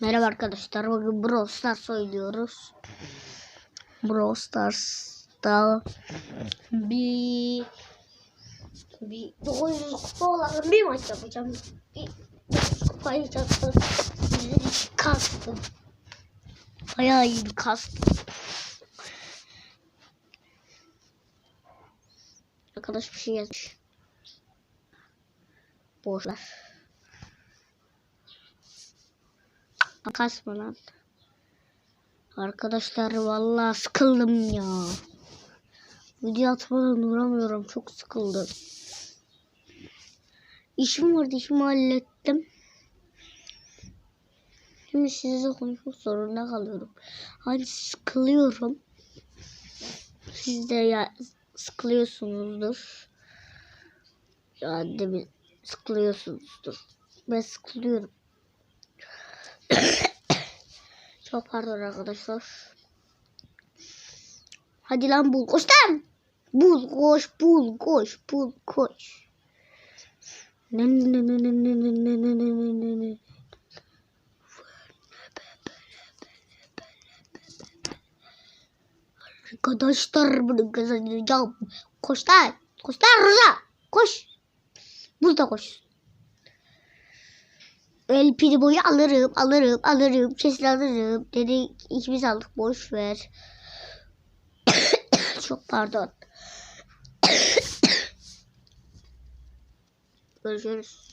Merhaba arkadaşlar. Bugün Brawl Stars oynuyoruz. Brawl Stars'ta bir bir 900 kupa olan bir maç yapacağım. Bir 900 kupayı yaptım. Kastım. Bayağı iyi bir kastım. Arkadaş bir şey yazmış. Boşlar. Kasma lan. Arkadaşlar vallahi sıkıldım ya. Video atmadan duramıyorum. Çok sıkıldım. İşim vardı işimi hallettim. Şimdi sizle konuşmak zorunda kalıyorum. Hani sıkılıyorum. Siz de ya sıkılıyorsunuzdur. Yani de sıkılıyorsunuzdur. Ben sıkılıyorum. Çok pardon arkadaşlar. Hadi lan bul koş lan. Bul koş bul koş bul koş. Ne ne ne ne ne ne ne ne ne ne ne ne. Arkadaşlar bunu kazanacağım. Koş lan. Koş lan Rıza. Koş. Burada koş. El boyu alırım, alırım, alırım, kesin alırım. Dedi ikimiz aldık, boş ver. Çok pardon. Görüşürüz.